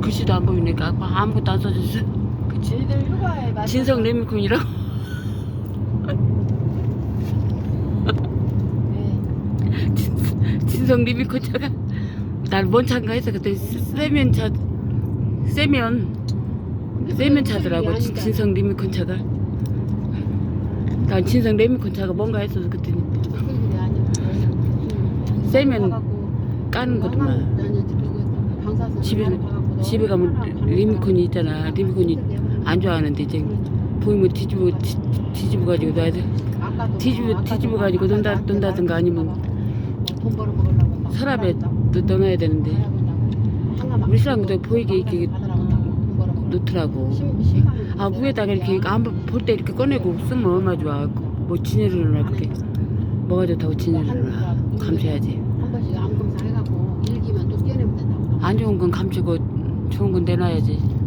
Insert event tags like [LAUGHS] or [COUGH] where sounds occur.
글씨도 안 보이니까 아무것도 안 써졌어. 그치? 얘들 휴가에 맞춰서. 진성 레미콘이라고. 네. [LAUGHS] 진성 리미콘 차가. 날뭔 차인가 해서 그때 세면 차 세면. 세면 차더라고 진- 진성 리미콘 차가. 난 진성 레미콘 차가 뭔가 했어서 그랬더니 세면 까는 거더만 집에 집에 가면 리미콘이 있잖아. 리미콘이 안 좋아하는데 이제 보이면 뒤집어 뒤, 뒤집어 가지고 놔야 돼. 뒤집어 뒤집어 가지고 논다 논다든가 아니면 서랍에 넣- 넣어놔야 되는데. 우리 신랑도 보이게 이렇게 놓더라고. 아 위에다가 이렇게 한번 볼 때 이렇게 꺼내고 쓰면 얼마 좋아. 뭐 진열을 놔 그렇게. 뭐가 좋다고 진열을 놔. 감춰야지 한 번씩 안검사 해갖고 일기만 또 떼내면 된다고 안 좋은 건 감추고 좋은 건 내놔야지